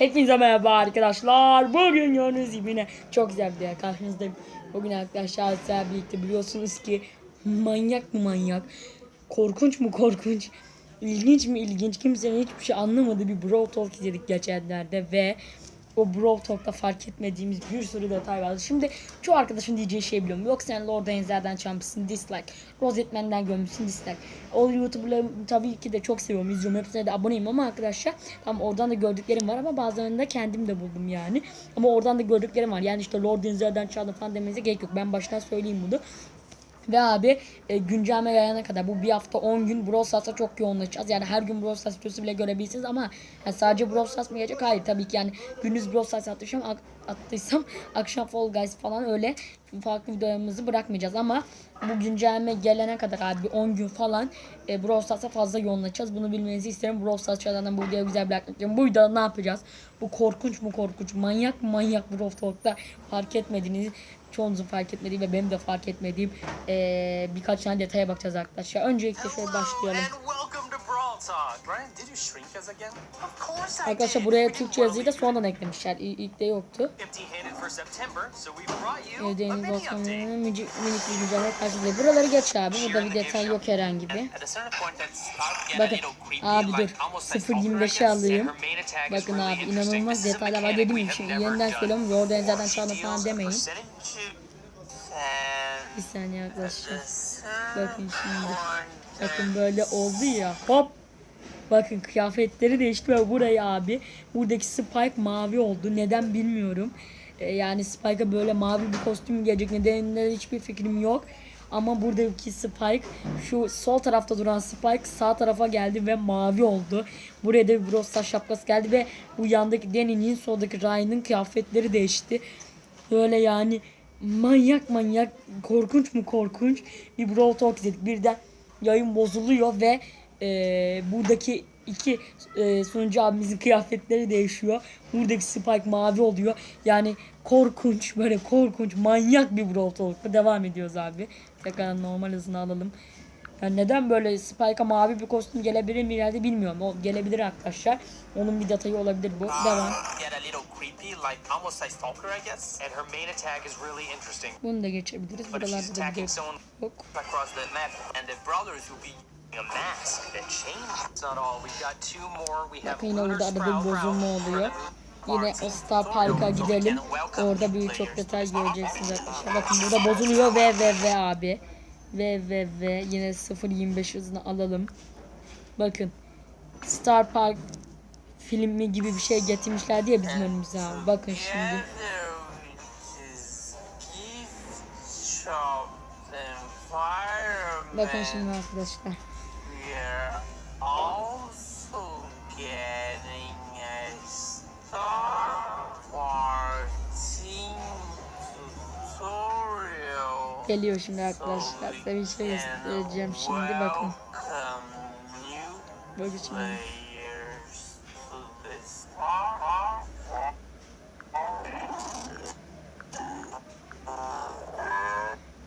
Hepinize merhaba arkadaşlar. Bugün gördüğünüz gibi yine çok güzel bir karşınızdayım. Bugün arkadaşlar sizlerle birlikte biliyorsunuz ki manyak mı manyak, korkunç mu korkunç, ilginç mi ilginç, kimsenin hiçbir şey anlamadığı bir Brawl Talk izledik geçenlerde ve o Brawl Talk'ta fark etmediğimiz bir sürü detay vardı. Şimdi çoğu arkadaşın diyeceği şey biliyorum. Yok sen Lord Enzer'den çalmışsın dislike. Rosetman'den görmüşsün dislike. O YouTuber'ları tabii ki de çok seviyorum. izliyorum. Hepsine de aboneyim ama arkadaşlar tam oradan da gördüklerim var ama bazılarını da kendim de buldum yani. Ama oradan da gördüklerim var. Yani işte Lord Enzer'den çaldım falan demenize gerek yok. Ben baştan söyleyeyim bunu. Ve abi e, güncelleme yayana kadar bu bir hafta 10 gün Brawl Stars'a çok yoğunlaşacağız. Yani her gün Brawl Stars videosu bile görebilirsiniz ama yani sadece Brawl Stars mı gelecek? Hayır tabii ki yani gündüz Brawl Stars attıysam, ak- attıysam akşam Fall Guys falan öyle farklı videolarımızı bırakmayacağız ama bu güncelleme gelene kadar abi 10 gün falan e, Brawl Stars'a fazla yoğunlaşacağız. Bunu bilmenizi isterim. Brawl Stars çağlarından bu videoya güzel bir atacağım. Bu videoda ne yapacağız? Bu korkunç mu korkunç, manyak mı manyak Brawl Talk'ta fark etmediğiniz çoğunuzun fark etmediği ve benim de fark etmediğim eee, birkaç tane detaya bakacağız arkadaşlar. Öncelikle şöyle başlayalım. Arkadaşlar did. buraya Türkçe yazıyı da sonradan eklemişler. İ- İlk de yoktu. Empty-handed for September, so we brought you a Evdeğiniz mini olsun update. minik bir güncelleme karşınızda. Buraları geç abi. Burada bir detay yok herhangi bir. Bakın abi dur almost like Stalker, I 0.25'e guess, and alayım. Bakın abi inanılmaz detaylar var have Şimdi yeniden söylüyorum. Enzer'den She çaldı falan demeyin. Bir saniye arkadaşlar. Bakın şimdi. Bakın böyle oldu ya. Hop. Bakın kıyafetleri değişti ve buraya abi buradaki Spike mavi oldu. Neden bilmiyorum. Ee, yani Spike'a böyle mavi bir kostüm gelecek. Nedeninde hiçbir fikrim yok. Ama buradaki Spike şu sol tarafta duran Spike sağ tarafa geldi ve mavi oldu. Buraya da bir Brawl Stars şapkası geldi ve bu yandaki Danny'nin soldaki Ryan'ın kıyafetleri değişti. Böyle yani manyak manyak korkunç mu korkunç bir Brawl Talk izledik. Birden yayın bozuluyor ve e, buradaki iki e, sunucu abimizin kıyafetleri değişiyor. Buradaki Spike mavi oluyor. Yani korkunç böyle korkunç manyak bir Brawl Talk'la devam ediyoruz abi. Tekrar normal hızını alalım. Yani neden böyle Spike'a mavi bir kostüm gelebilir mi ileride bilmiyorum. O gelebilir arkadaşlar. Onun bir detayı olabilir bu. Devam. Get a little creepy, like almost like Stalker, I guess. And her main attack is really interesting. Bunu da geçebiliriz. Buralarda da bir yok. Bakın yine burada arada bozulma oluyor. Yine o Star. Park'a gidelim. Orada birçok players detay göreceksiniz arkadaşlar. Bakın burada bozuluyor ve ve ve abi. Ve ve ve yine 0.25 hızını alalım. Bakın Star Park filmi gibi bir şey getirmişler diye bizim önümüze abi. Bakın şimdi. Bakın şimdi arkadaşlar. Geliyor şimdi arkadaşlar. Size bir şey göstereceğim şimdi bakın. Bakın şimdi.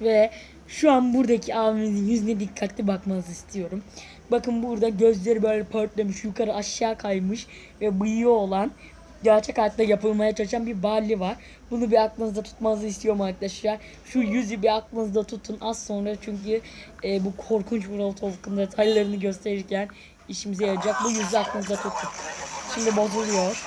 Ve şu an buradaki abimizin yüzüne dikkatli bakmanızı istiyorum. Bakın burada gözleri böyle pörtlemiş, yukarı aşağı kaymış ve bıyığı olan gerçek hayatta yapılmaya çalışan bir Barley var. Bunu bir aklınızda tutmanızı istiyorum arkadaşlar. Şu yüzü bir aklınızda tutun az sonra çünkü e, bu korkunç Brawl Talk'ın detaylarını gösterirken işimize yarayacak. Bu yüzü aklınızda tutun. Şimdi bozuluyor.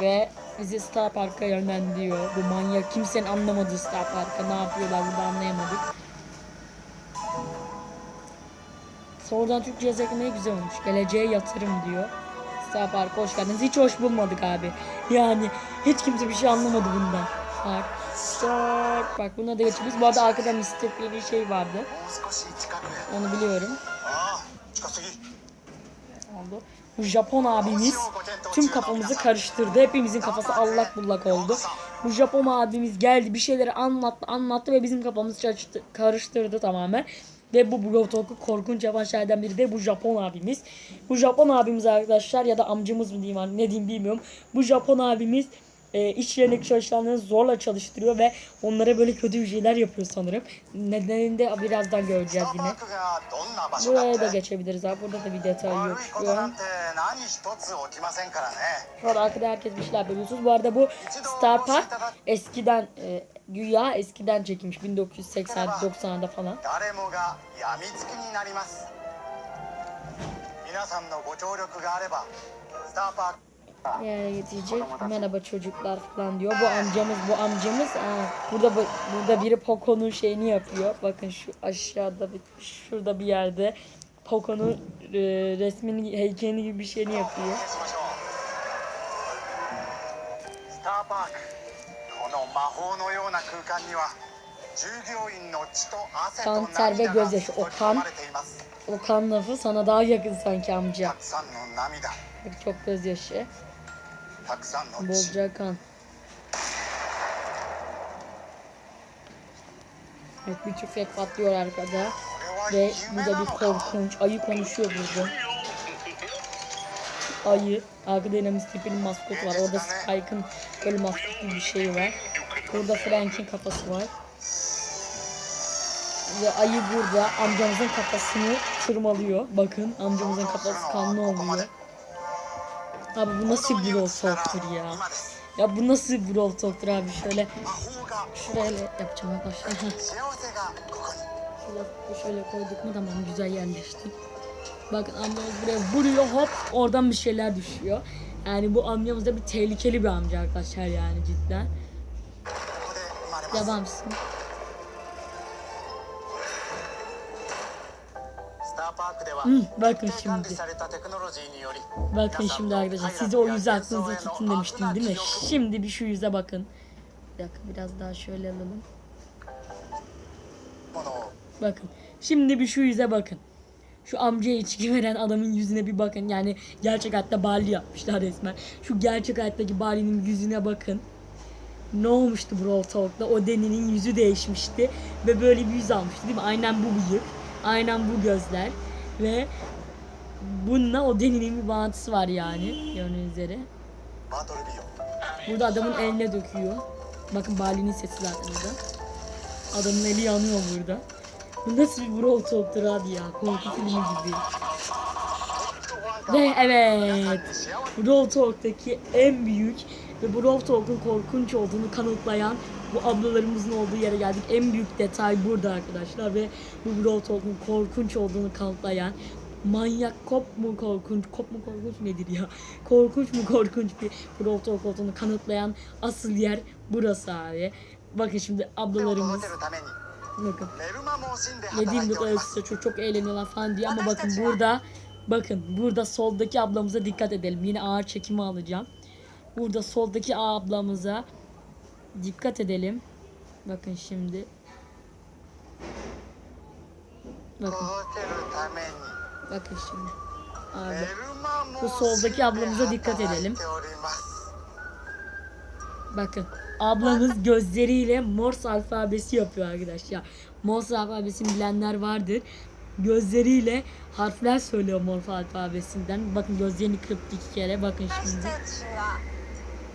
Ve bizi Star Park'a yönlendiriyor. Bu manyak kimsenin anlamadığı Star Park'a ne yapıyorlar burada anlayamadık. Sonradan Türkçe yazıklamayı güzel olmuş. Geleceğe yatırım diyor. Sağ Park hoş geldiniz. Hiç hoş bulmadık abi. Yani hiç kimse bir şey anlamadı bundan. Bak. Bak, bak buna da geçiyoruz. Bu arada arkada mistik bir şey vardı. Onu biliyorum. Oldu. Bu Japon abimiz tüm kafamızı karıştırdı. Hepimizin kafası allak bullak oldu. Bu Japon abimiz geldi bir şeyleri anlattı anlattı ve bizim kafamızı karıştırdı tamamen. Ve bu Bro korkunç yapan şeylerden biri de bu Japon abimiz. Bu Japon abimiz arkadaşlar ya da amcamız mı diyeyim ne diyeyim bilmiyorum. Bu Japon abimiz e, iş yerindeki çalışanları zorla çalıştırıyor ve onlara böyle kötü bir şeyler yapıyor sanırım. Nedenini de birazdan göreceğiz yine. Buraya da geçebiliriz abi. Burada da bir detay yok. Şu an arkada herkes bir şeyler biliyorsunuz. Bu arada bu Star Park eskiden e, Güya eskiden çekilmiş 1980-90'da falan. Yani yetecek. Merhaba çocuklar falan diyor. Bu amcamız, bu amcamız. Aa, burada burada biri Poco'nun şeyini yapıyor. Bakın şu aşağıda bir, şurada bir yerde Poco'nun e, resmini, heykelini gibi bir şeyini yapıyor. Star Park. の魔法のような空間には従業員の血と汗と Kanser ve 涙が gözyaşı. 取 O り込 kan, まれています o kan lafı sana daha yakın sanki amca. たくさんの涙 Bak çok gözyaşı. たくさんの血 Bolca kan. Evet bir tüfek patlıyor arkada. これは Ve 夢 burada な bir のか korkunç ayı konuşuyor burada. ayı. Arkada Dynamics tipinin maskotu var. Orada Spike'ın böyle maskot gibi bir şey var. Burada Frank'in kafası var. Ve ayı burada amcamızın kafasını tırmalıyor. Bakın amcamızın kafası kanlı oluyor. Abi bu nasıl bir Brawl Talk'tur ya. Ya bu nasıl bir Brawl Talk'tur abi. Şöyle şöyle yapacağım arkadaşlar. şöyle, şöyle koyduk mu tamam güzel yerleştik. Bakın amcamız buraya vuruyor hop oradan bir şeyler düşüyor. Yani bu amcamız da bir tehlikeli bir amca arkadaşlar yani cidden. Devamsın. Hmm, bakın şimdi. Bakın şimdi arkadaşlar size o yüz aklınızı tutun demiştim değil mi? Şimdi bir şu yüze bakın. Bir dakika biraz daha şöyle alalım. Bakın şimdi bir şu yüze bakın. Şu amcaya içki veren adamın yüzüne bir bakın. Yani gerçek hayatta Bali yapmışlar resmen. Şu gerçek hayattaki Bali'nin yüzüne bakın. Ne olmuştu Brawl Talk'ta? O Deni'nin yüzü değişmişti. Ve böyle bir yüz almıştı değil mi? Aynen bu bıyık. Aynen bu gözler. Ve bununla o Deni'nin bir bağıntısı var yani. Gördüğünüz üzere. Burada adamın eline döküyor. Bakın Bali'nin sesi zaten burada. Adamın eli yanıyor burada. Bu nasıl bir Brawl Talk'tur abi ya? Korku filmi gibi. Ve evet. Brawl Talk'taki en büyük ve Brawl Talk'un korkunç olduğunu kanıtlayan bu ablalarımızın olduğu yere geldik. En büyük detay burada arkadaşlar ve bu Brawl Talk'un korkunç olduğunu kanıtlayan manyak kop mu korkunç kop mu korkunç nedir ya korkunç mu korkunç bir Brawl Talk olduğunu kanıtlayan asıl yer burası abi. Bakın şimdi ablalarımız Bakın. Yediğim kadar size çok, çok eğleniyorlar falan diye ama bakın burada bakın burada soldaki ablamıza dikkat edelim. Yine ağır çekimi alacağım. Burada soldaki a ablamıza dikkat edelim. Bakın şimdi. Bakın. Bakın şimdi. Abi. Bu soldaki ablamıza dikkat edelim. Bakın ablamız gözleriyle Morse alfabesi yapıyor arkadaşlar. Morse alfabesini bilenler vardır. Gözleriyle harfler söylüyor Morse alfabesinden. Bakın gözlerini kırptı iki kere. Bakın şimdi.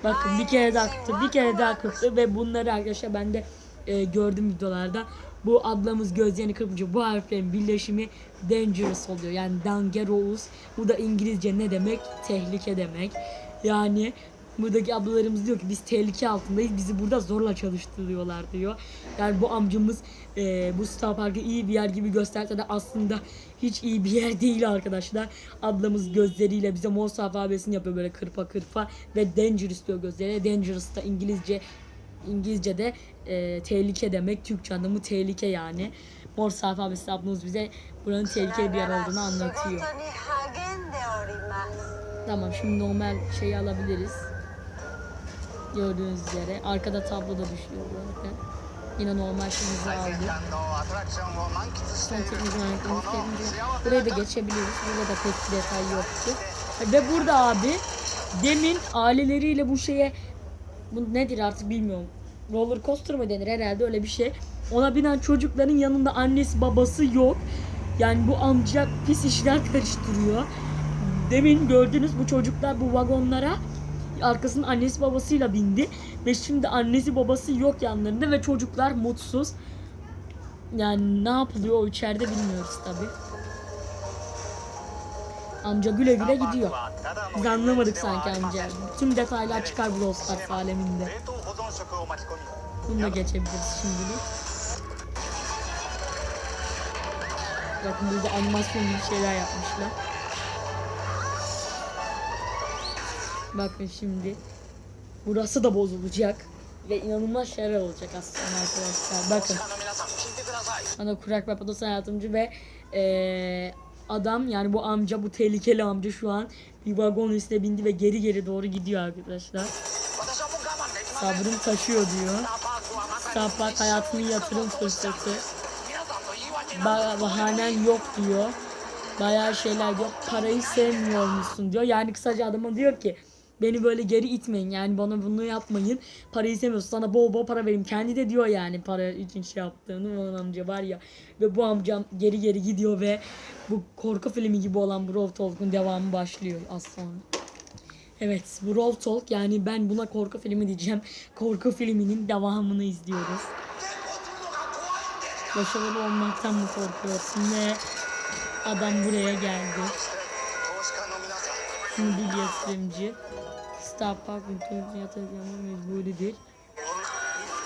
Bakın bir kere daha kırptı. Bir kere daha kırptı ve bunları arkadaşlar ben de e, gördüm videolarda. Bu ablamız gözlerini kırpınca bu harflerin birleşimi dangerous oluyor. Yani dangerous. Bu da İngilizce ne demek? Tehlike demek. Yani Buradaki ablalarımız diyor ki biz tehlike altındayız. Bizi burada zorla çalıştırıyorlar diyor. Yani bu amcamız e, bu Star Park'ı iyi bir yer gibi gösterse de aslında hiç iyi bir yer değil arkadaşlar. Ablamız gözleriyle bize Morse alfabesini yapıyor böyle kırpa kırpa ve dangerous diyor gözlere. Dangerous da İngilizce İngilizce'de e, tehlike demek. Türkçe anlamı tehlike yani. Morse alfabesi ablamız bize buranın tehlikeli bir yer olduğunu anlatıyor. Tamam şimdi normal şeyi alabiliriz. Gördüğünüz üzere. Arkada tablo da düşüyor bu. Yine normal şeyimizi aldık. Son teknik. Buraya da geçebiliyoruz. Burada da pek detay yoktu. Ve burada abi demin aileleriyle bu şeye bu nedir artık bilmiyorum. Roller coaster mı denir herhalde öyle bir şey. Ona binen çocukların yanında annesi babası yok. Yani bu amca pis işler karıştırıyor. Demin gördünüz bu çocuklar bu vagonlara arkasının annesi babasıyla bindi. Ve şimdi annesi babası yok yanlarında ve çocuklar mutsuz. Yani ne yapılıyor o içeride bilmiyoruz tabi. Amca güle güle gidiyor. Biz anlamadık sanki amca. Tüm detaylar çıkar Brawl Stars aleminde. Bunu da geçebiliriz şimdilik. Bakın burada animasyon gibi şeyler yapmışlar. Bakın şimdi. Burası da bozulacak. Ve inanılmaz şeyler olacak aslında arkadaşlar. Bakın. Ana kurak Papados'un yardımcı ve ee, adam yani bu amca bu tehlikeli amca şu an bir vagon üstüne bindi ve geri geri doğru gidiyor arkadaşlar. Sabrım taşıyor diyor. Sapat hayatının yatırım fırsatı. Ba bahanen yok diyor. Bayağı şeyler yok. Parayı sevmiyor musun diyor. Yani kısaca adama diyor ki Beni böyle geri itmeyin yani bana bunu yapmayın. Parayı istemiyorsun sana bol bol para vereyim. Kendi de diyor yani para için şey yaptığını olan amca var ya. Ve bu amcam geri geri gidiyor ve bu korku filmi gibi olan Brawl Talk'un devamı başlıyor az sonra. Evet Brawl Talk yani ben buna korku filmi diyeceğim. Korku filminin devamını izliyoruz. Başarılı olmaktan mı korkuyorsun ve adam buraya geldi. Şimdi bir yatırımcı. Star Park ülkesi yatırımcı mecburidir.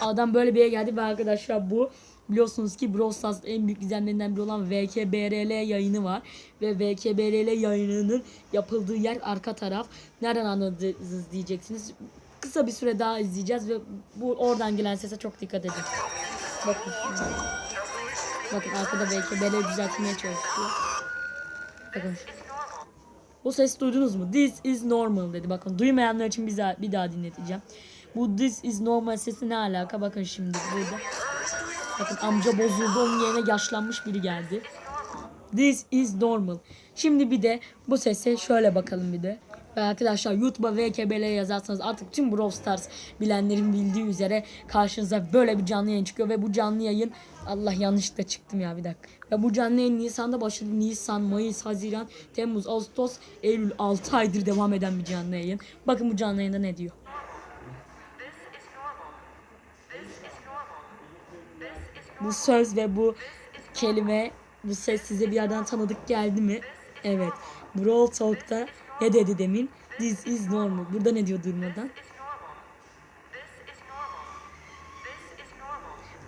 Adam böyle bir yere geldi ve arkadaşlar bu biliyorsunuz ki Brawl Stars en büyük izlenmelerinden biri olan VKBRL yayını var. Ve VKBRL yayınının yapıldığı yer arka taraf. Nereden anladınız diyeceksiniz. Kısa bir süre daha izleyeceğiz ve bu oradan gelen sese çok dikkat edin. Bakın. Bakın arkada VKBRL düzeltmeye çalışıyor. Bakın. Bu ses duydunuz mu? This is normal dedi. Bakın duymayanlar için bir daha, bir daha dinleteceğim. Bu this is normal sesi ne alaka? Bakın şimdi burada. Bakın amca bozuldu onun yerine yaşlanmış biri geldi. This is normal. Şimdi bir de bu sese şöyle bakalım bir de. Ve arkadaşlar YouTube'a VKBL yazarsanız artık tüm Brawl Stars bilenlerin bildiği üzere karşınıza böyle bir canlı yayın çıkıyor ve bu canlı yayın Allah yanlışlıkla çıktım ya bir dakika. Ve bu canlı yayın Nisan'da başladı. Nisan, Mayıs, Haziran, Temmuz, Ağustos, Eylül 6 aydır devam eden bir canlı yayın. Bakın bu canlı yayında ne diyor. Bu söz ve bu kelime, bu ses size bir yerden tanıdık geldi mi? Evet. Brawl Talk'ta ne dedi demin? This is normal. Burada ne diyor durmadan?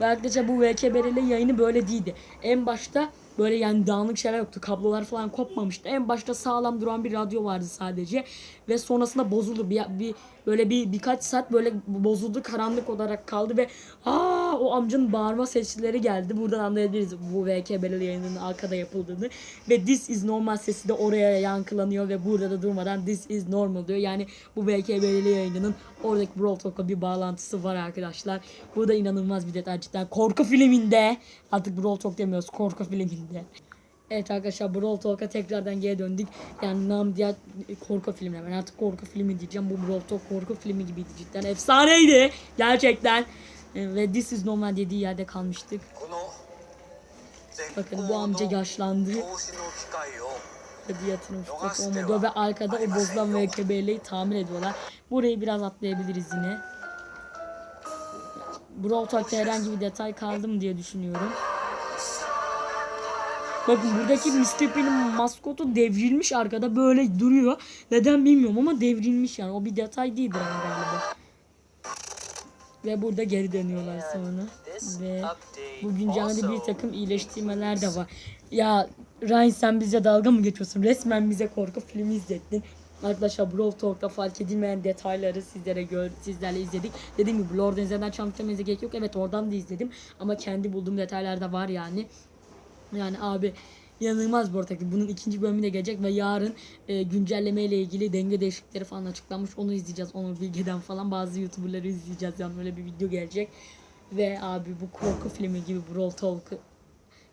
Ve arkadaşlar bu VKBRL yayını böyle değildi. En başta böyle yani dağınık şeyler yoktu. Kablolar falan kopmamıştı. En başta sağlam duran bir radyo vardı sadece. Ve sonrasında bozuldu. Bir, bir böyle bir birkaç saat böyle bozuldu. Karanlık olarak kaldı ve aa o amcanın bağırma sesleri geldi. Buradan anlayabiliriz bu VKBRL yayınının arkada yapıldığını. Ve this is normal sesi de oraya yankılanıyor ve burada da durmadan this is normal diyor. Yani bu VKBRL yayınının Oradaki Brawl Talk'a bir bağlantısı var arkadaşlar. Bu da inanılmaz bir detay cidden. Korku filminde. Artık Brawl Talk demiyoruz. Korku filminde. Evet arkadaşlar Brawl Talk'a tekrardan geri döndük. Yani nam diğer korku filmine. Ben artık korku filmi diyeceğim. Bu Brawl Talk korku filmi gibiydi cidden. Efsaneydi. Gerçekten. E, ve This is Normal dediği yerde kalmıştık. Bakın bu amca yaşlandı. Edebiyatını tutmak olmadı ve arkada o bozulan VKB'yi tamir ediyorlar. Burayı biraz atlayabiliriz yine. Brawl Talk'ta herhangi bir detay kaldı mı diye düşünüyorum. Bakın buradaki Mr. P'nin maskotu devrilmiş arkada böyle duruyor. Neden bilmiyorum ama devrilmiş yani. O bir detay değildir ama galiba. Ve burada geri dönüyorlar sonra. Ve bu güncelde bir takım iyileştirmeler de var. Ya Ryan sen bize dalga mı geçiyorsun? Resmen bize korku filmi izlettin. Arkadaşlar Brawl Talk'ta fark edilmeyen detayları sizlere gör, sizlerle izledik. Dediğim gibi Lord Denzel'den çantlamenize gerek yok. Evet oradan da izledim. Ama kendi bulduğum detaylar da var yani. Yani abi inanılmaz bu arada. Bunun ikinci bölümü de gelecek ve yarın e, güncelleme ile ilgili denge değişiklikleri falan açıklanmış. Onu izleyeceğiz. Onu bilgiden falan bazı YouTuber'ları izleyeceğiz. Yani öyle bir video gelecek. Ve abi bu korku filmi gibi Brawl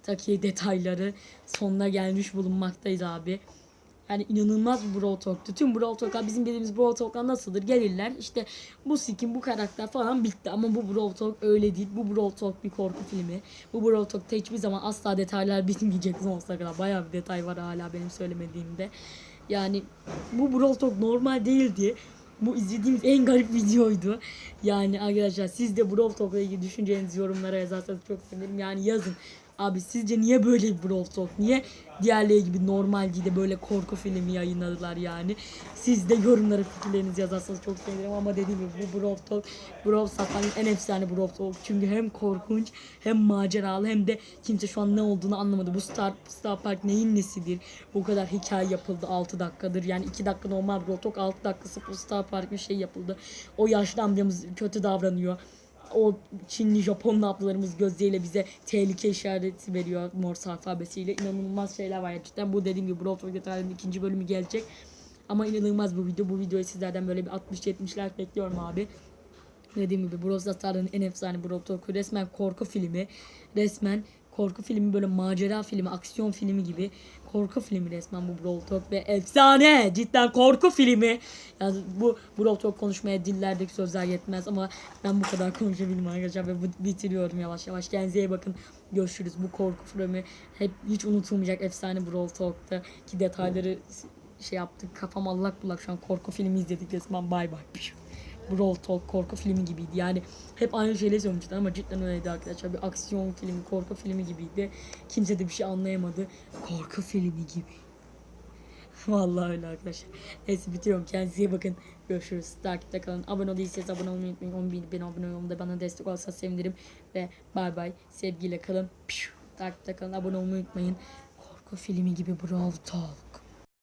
Talk'taki detayları sonuna gelmiş bulunmaktayız abi. Yani inanılmaz bir Brawl Talk'tu. Tüm Brawl Talk'lar bizim bildiğimiz Brawl Talk'lar nasıldır? Gelirler işte bu skin bu karakter falan bitti. Ama bu Brawl Talk öyle değil. Bu Brawl Talk bir korku filmi. Bu Brawl Talk'ta hiçbir zaman asla detaylar bitmeyecek sonsuza kadar. Bayağı bir detay var hala benim söylemediğimde. Yani bu Brawl Talk normal değildi. Bu izlediğimiz en garip videoydu. Yani arkadaşlar siz de Brawl Talk'la ilgili düşüncelerinizi yorumlara yazarsanız çok sevinirim. Yani yazın. Abi sizce niye böyle bir Brawl Talk? Niye diğerleri gibi normal değil de böyle korku filmi yayınladılar yani? Siz de yorumlara fikirlerinizi yazarsanız çok sevinirim ama dediğim gibi bu Brawl Talk Brawl Stars'ın en efsane Brawl Talk. Çünkü hem korkunç hem maceralı hem de kimse şu an ne olduğunu anlamadı. Bu Star, Star Park neyin nesidir? Bu kadar hikaye yapıldı 6 dakikadır. Yani 2 dakika normal Brawl Talk 6 dakikası bu Star Park bir şey yapıldı. O yaşlı amcamız kötü davranıyor o Çinli Japonlu ablalarımız gözleriyle bize tehlike işareti veriyor Morse alfabesiyle. İnanılmaz şeyler var gerçekten. Bu dediğim gibi Brawl Talk detaylarının ikinci bölümü gelecek. Ama inanılmaz bu video. Bu videoyu sizlerden böyle bir 60-70 like bekliyorum abi. Dediğim gibi Brawl Stars'ın en efsane Brawl Talk'u resmen korku filmi. Resmen korku filmi böyle macera filmi, aksiyon filmi gibi. Korku filmi resmen bu Brawl Talk ve efsane cidden korku filmi. Yani bu Brawl Talk konuşmaya dillerdeki sözler yetmez ama ben bu kadar konuşabildim arkadaşlar ve bitiriyorum yavaş yavaş. Kendinize iyi bakın. Görüşürüz. Bu korku filmi hep hiç unutulmayacak efsane Brawl Talk'ta ki detayları şey yaptık. Kafam allak bullak şu an korku filmi izledik resmen bay bay. Brawl Talk korku filmi gibiydi. Yani hep aynı şeyleri söylemişler ama cidden öyleydi arkadaşlar. Bir aksiyon filmi, korku filmi gibiydi. Kimse de bir şey anlayamadı. Korku filmi gibi. Vallahi öyle arkadaşlar. Neyse bitiriyorum. Kendinize iyi bakın. Görüşürüz. Takipte kalın. Abone değilseniz abone olmayı unutmayın. 10 bin, bin abone olmayı bana destek olursa sevinirim. Ve bay bay. Sevgiyle kalın. Piu. Takipte kalın. Abone olmayı unutmayın. Korku filmi gibi Brawl Talk.